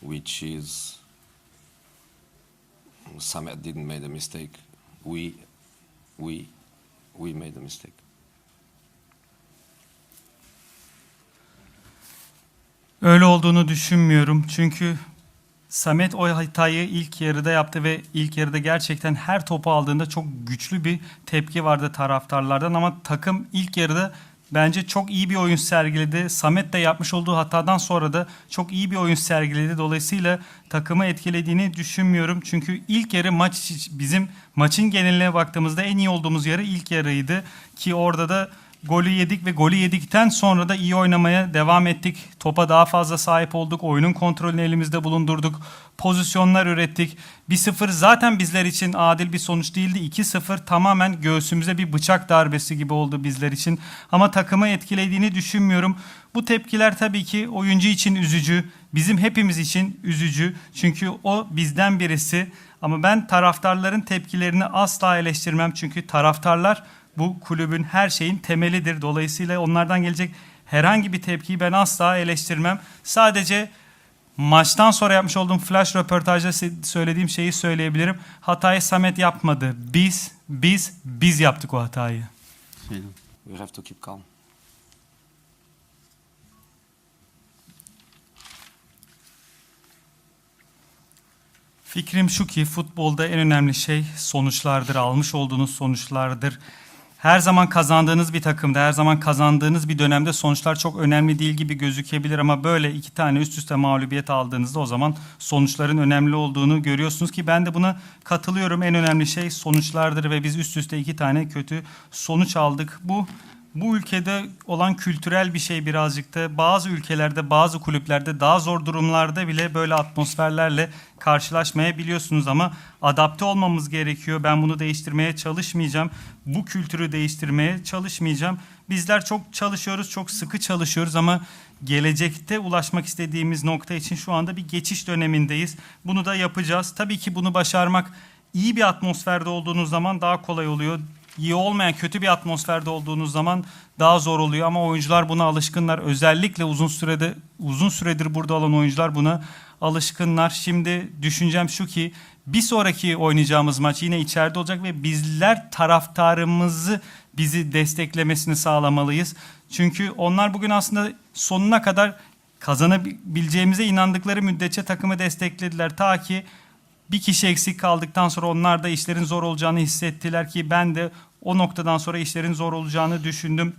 which is Samet didn't make a mistake. We, we, we made a mistake. Öyle olduğunu düşünmüyorum. Çünkü Samet o hatayı ilk yarıda yaptı ve ilk yarıda gerçekten her topu aldığında çok güçlü bir tepki vardı taraftarlardan ama takım ilk yarıda bence çok iyi bir oyun sergiledi. Samet de yapmış olduğu hatadan sonra da çok iyi bir oyun sergiledi. Dolayısıyla takımı etkilediğini düşünmüyorum. Çünkü ilk yarı maç bizim maçın geneline baktığımızda en iyi olduğumuz yarı ilk yarıydı ki orada da golü yedik ve golü yedikten sonra da iyi oynamaya devam ettik. Topa daha fazla sahip olduk. Oyunun kontrolünü elimizde bulundurduk. Pozisyonlar ürettik. 1-0 zaten bizler için adil bir sonuç değildi. 2-0 tamamen göğsümüze bir bıçak darbesi gibi oldu bizler için. Ama takımı etkilediğini düşünmüyorum. Bu tepkiler tabii ki oyuncu için üzücü. Bizim hepimiz için üzücü. Çünkü o bizden birisi. Ama ben taraftarların tepkilerini asla eleştirmem. Çünkü taraftarlar bu kulübün her şeyin temelidir. Dolayısıyla onlardan gelecek herhangi bir tepkiyi ben asla eleştirmem. Sadece maçtan sonra yapmış olduğum flash röportajda söylediğim şeyi söyleyebilirim. Hatayı Samet yapmadı. Biz, biz, biz yaptık o hatayı. We have to keep calm. Fikrim şu ki futbolda en önemli şey sonuçlardır, almış olduğunuz sonuçlardır. Her zaman kazandığınız bir takımda, her zaman kazandığınız bir dönemde sonuçlar çok önemli değil gibi gözükebilir ama böyle iki tane üst üste mağlubiyet aldığınızda o zaman sonuçların önemli olduğunu görüyorsunuz ki ben de buna katılıyorum. En önemli şey sonuçlardır ve biz üst üste iki tane kötü sonuç aldık. Bu bu ülkede olan kültürel bir şey birazcık da bazı ülkelerde bazı kulüplerde daha zor durumlarda bile böyle atmosferlerle karşılaşmayabiliyorsunuz ama adapte olmamız gerekiyor. Ben bunu değiştirmeye çalışmayacağım. Bu kültürü değiştirmeye çalışmayacağım. Bizler çok çalışıyoruz, çok sıkı çalışıyoruz ama gelecekte ulaşmak istediğimiz nokta için şu anda bir geçiş dönemindeyiz. Bunu da yapacağız. Tabii ki bunu başarmak iyi bir atmosferde olduğunuz zaman daha kolay oluyor iyi olmayan kötü bir atmosferde olduğunuz zaman daha zor oluyor ama oyuncular buna alışkınlar. Özellikle uzun sürede uzun süredir burada olan oyuncular buna alışkınlar. Şimdi düşüncem şu ki bir sonraki oynayacağımız maç yine içeride olacak ve bizler taraftarımızı bizi desteklemesini sağlamalıyız. Çünkü onlar bugün aslında sonuna kadar kazanabileceğimize inandıkları müddetçe takımı desteklediler. Ta ki bir kişi eksik kaldıktan sonra onlar da işlerin zor olacağını hissettiler ki ben de o noktadan sonra işlerin zor olacağını düşündüm.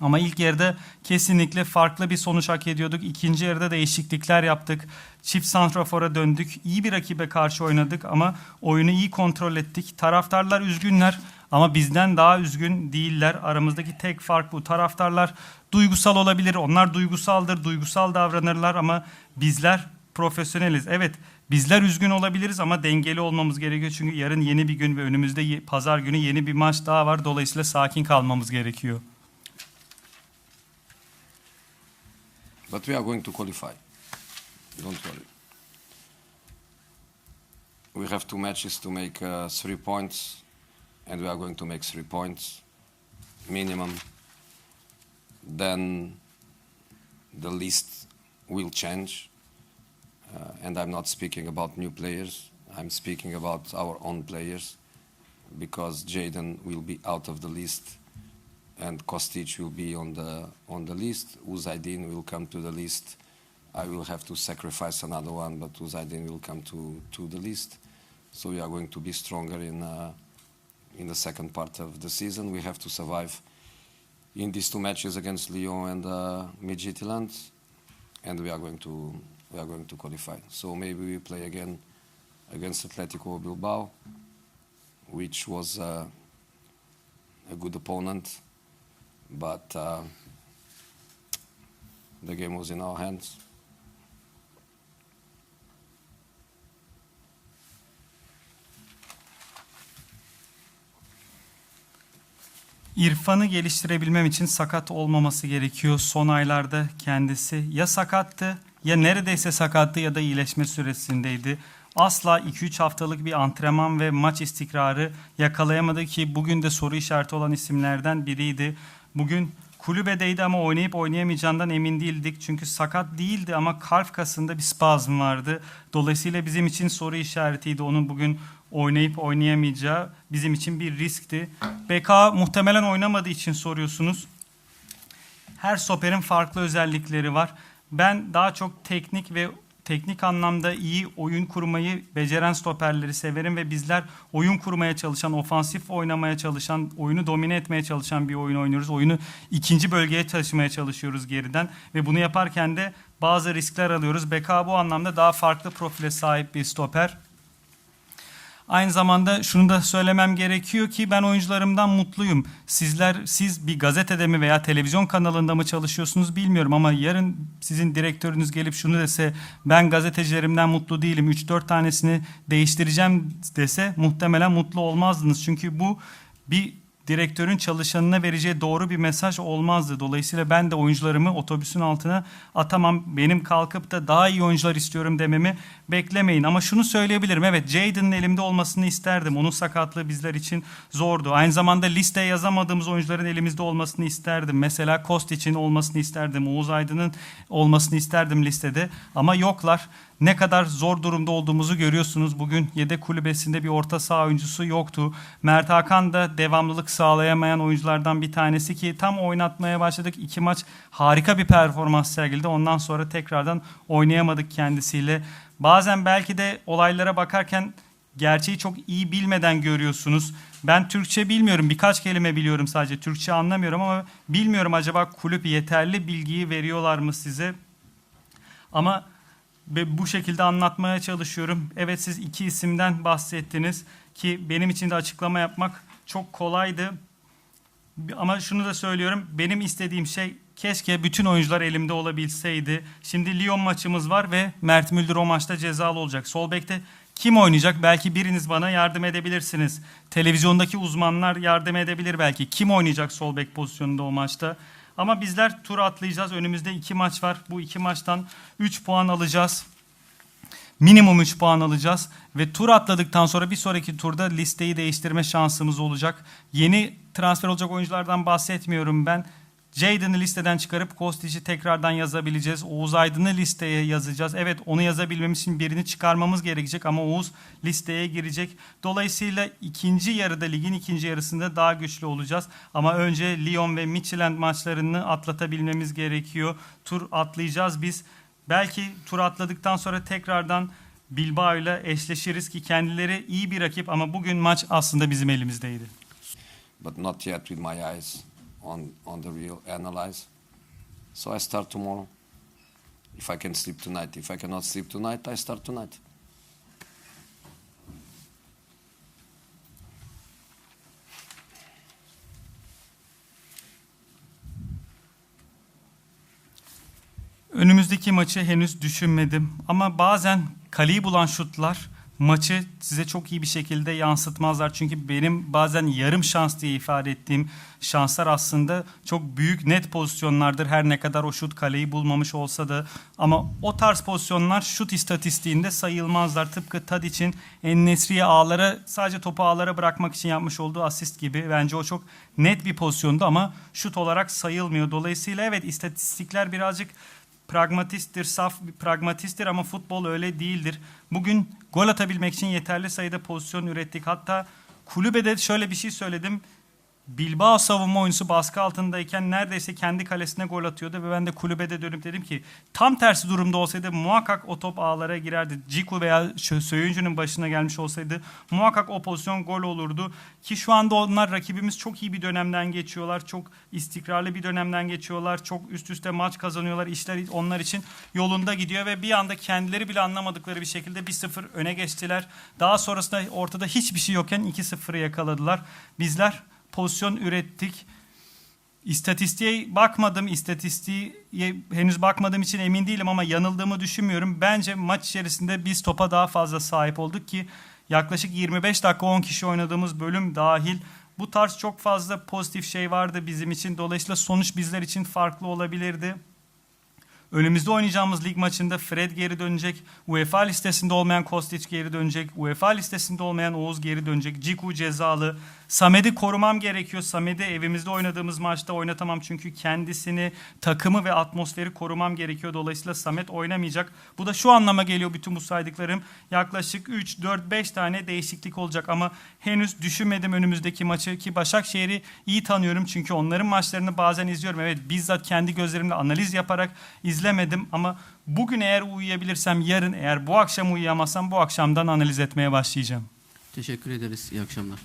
Ama ilk yarıda kesinlikle farklı bir sonuç hak ediyorduk. İkinci yarıda değişiklikler yaptık. Çift santrafora döndük. İyi bir rakibe karşı oynadık ama oyunu iyi kontrol ettik. Taraftarlar üzgünler ama bizden daha üzgün değiller. Aramızdaki tek fark bu. Taraftarlar duygusal olabilir. Onlar duygusaldır, duygusal davranırlar ama bizler profesyoneliz. Evet, bizler üzgün olabiliriz ama dengeli olmamız gerekiyor. Çünkü yarın yeni bir gün ve önümüzde pazar günü yeni bir maç daha var. Dolayısıyla sakin kalmamız gerekiyor. But we are going to qualify. Don't worry. We have two matches to make uh, three points, and we are going to make three points minimum. Then the list will change. Uh, and I'm not speaking about new players, I'm speaking about our own players because Jaden will be out of the list and Kostic will be on the on the list. Uzaidin will come to the list. I will have to sacrifice another one, but Uzaidin will come to, to the list. So we are going to be stronger in uh, in the second part of the season. We have to survive in these two matches against Lyon and uh, Midtjylland, and we are going to we are going to qualify. So maybe we play again against Atletico Bilbao, which was uh, a good opponent but uh, the game was in our hands. İrfan'ı geliştirebilmem için sakat olmaması gerekiyor. Son aylarda kendisi ya sakattı ya neredeyse sakattı ya da iyileşme süresindeydi. Asla 2-3 haftalık bir antrenman ve maç istikrarı yakalayamadı ki bugün de soru işareti olan isimlerden biriydi. Bugün kulübedeydi ama oynayıp oynayamayacağından emin değildik. Çünkü sakat değildi ama kalp kasında bir spazm vardı. Dolayısıyla bizim için soru işaretiydi onun bugün oynayıp oynayamayacağı bizim için bir riskti. BK muhtemelen oynamadığı için soruyorsunuz. Her stoperin farklı özellikleri var. Ben daha çok teknik ve teknik anlamda iyi oyun kurmayı beceren stoperleri severim ve bizler oyun kurmaya çalışan, ofansif oynamaya çalışan, oyunu domine etmeye çalışan bir oyun oynuyoruz. Oyunu ikinci bölgeye taşımaya çalışıyoruz geriden ve bunu yaparken de bazı riskler alıyoruz. BK bu anlamda daha farklı profile sahip bir stoper. Aynı zamanda şunu da söylemem gerekiyor ki ben oyuncularımdan mutluyum. Sizler siz bir gazetede mi veya televizyon kanalında mı çalışıyorsunuz bilmiyorum ama yarın sizin direktörünüz gelip şunu dese ben gazetecilerimden mutlu değilim 3-4 tanesini değiştireceğim dese muhtemelen mutlu olmazdınız. Çünkü bu bir direktörün çalışanına vereceği doğru bir mesaj olmazdı. Dolayısıyla ben de oyuncularımı otobüsün altına atamam. Benim kalkıp da daha iyi oyuncular istiyorum dememi beklemeyin. Ama şunu söyleyebilirim. Evet Jadon'ın elimde olmasını isterdim. Onun sakatlığı bizler için zordu. Aynı zamanda listeye yazamadığımız oyuncuların elimizde olmasını isterdim. Mesela Kost için olmasını isterdim. Oğuz Aydın'ın olmasını isterdim listede. Ama yoklar. Ne kadar zor durumda olduğumuzu görüyorsunuz. Bugün yedek kulübesinde bir orta saha oyuncusu yoktu. Mert Hakan da devamlılık sağlayamayan oyunculardan bir tanesi ki tam oynatmaya başladık. İki maç harika bir performans sergiledi. Ondan sonra tekrardan oynayamadık kendisiyle. Bazen belki de olaylara bakarken gerçeği çok iyi bilmeden görüyorsunuz. Ben Türkçe bilmiyorum. Birkaç kelime biliyorum sadece. Türkçe anlamıyorum ama bilmiyorum acaba kulüp yeterli bilgiyi veriyorlar mı size? Ama ve bu şekilde anlatmaya çalışıyorum. Evet siz iki isimden bahsettiniz ki benim için de açıklama yapmak çok kolaydı. Ama şunu da söylüyorum. Benim istediğim şey keşke bütün oyuncular elimde olabilseydi. Şimdi Lyon maçımız var ve Mert Müldür o maçta cezalı olacak. Sol bekte kim oynayacak? Belki biriniz bana yardım edebilirsiniz. Televizyondaki uzmanlar yardım edebilir belki. Kim oynayacak sol bek pozisyonunda o maçta? Ama bizler tur atlayacağız. Önümüzde iki maç var. Bu iki maçtan 3 puan alacağız. Minimum 3 puan alacağız. Ve tur atladıktan sonra bir sonraki turda listeyi değiştirme şansımız olacak. Yeni transfer olacak oyunculardan bahsetmiyorum ben. Jadon'ı listeden çıkarıp Kostic'i tekrardan yazabileceğiz. Oğuz Aydın'ı listeye yazacağız. Evet onu yazabilmemiz için birini çıkarmamız gerekecek ama Oğuz listeye girecek. Dolayısıyla ikinci yarıda ligin ikinci yarısında daha güçlü olacağız. Ama önce Lyon ve Midtjylland maçlarını atlatabilmemiz gerekiyor. Tur atlayacağız biz. Belki tur atladıktan sonra tekrardan Bilbao ile eşleşiriz ki kendileri iyi bir rakip ama bugün maç aslında bizim elimizdeydi. but not yet with my eyes on, on the real analyze. So I start tomorrow. If I can sleep tonight, if I cannot sleep tonight, I start tonight. Önümüzdeki maçı henüz düşünmedim ama bazen kaleyi bulan şutlar maçı size çok iyi bir şekilde yansıtmazlar. Çünkü benim bazen yarım şans diye ifade ettiğim şanslar aslında çok büyük net pozisyonlardır. Her ne kadar o şut kaleyi bulmamış olsa da ama o tarz pozisyonlar şut istatistiğinde sayılmazlar. Tıpkı Tadic'in Ennesri'ye ağlara sadece topu ağlara bırakmak için yapmış olduğu asist gibi. Bence o çok net bir pozisyondu ama şut olarak sayılmıyor. Dolayısıyla evet istatistikler birazcık pragmatisttir, saf bir pragmatisttir ama futbol öyle değildir. Bugün gol atabilmek için yeterli sayıda pozisyon ürettik. Hatta kulübede şöyle bir şey söyledim. Bilbao savunma oyuncusu baskı altındayken neredeyse kendi kalesine gol atıyordu ve ben de kulübede dönüp dedim ki tam tersi durumda olsaydı muhakkak o top ağlara girerdi. Ciku veya Söyüncü'nün başına gelmiş olsaydı muhakkak o pozisyon gol olurdu. Ki şu anda onlar rakibimiz çok iyi bir dönemden geçiyorlar. Çok istikrarlı bir dönemden geçiyorlar. Çok üst üste maç kazanıyorlar. İşler onlar için yolunda gidiyor ve bir anda kendileri bile anlamadıkları bir şekilde 1-0 öne geçtiye Daha sonrasında ortada hiçbir şey yokken 2-0'ı yakaladılar. Bizler pozisyon ürettik. İstatistiğe bakmadım. İstatistiğe henüz bakmadığım için emin değilim ama yanıldığımı düşünmüyorum. Bence maç içerisinde biz topa daha fazla sahip olduk ki yaklaşık 25 dakika 10 kişi oynadığımız bölüm dahil bu tarz çok fazla pozitif şey vardı bizim için. Dolayısıyla sonuç bizler için farklı olabilirdi. Önümüzde oynayacağımız lig maçında Fred geri dönecek. UEFA listesinde olmayan Kostic geri dönecek. UEFA listesinde olmayan Oğuz geri dönecek. Ciku cezalı. Samet'i korumam gerekiyor. Samet'i evimizde oynadığımız maçta oynatamam çünkü kendisini, takımı ve atmosferi korumam gerekiyor. Dolayısıyla Samet oynamayacak. Bu da şu anlama geliyor bütün bu saydıklarım. Yaklaşık 3, 4, 5 tane değişiklik olacak ama henüz düşünmedim önümüzdeki maçı ki Başakşehir'i iyi tanıyorum çünkü onların maçlarını bazen izliyorum. Evet bizzat kendi gözlerimle analiz yaparak izlemedim ama bugün eğer uyuyabilirsem yarın eğer bu akşam uyuyamazsam bu akşamdan analiz etmeye başlayacağım. Teşekkür ederiz. İyi akşamlar.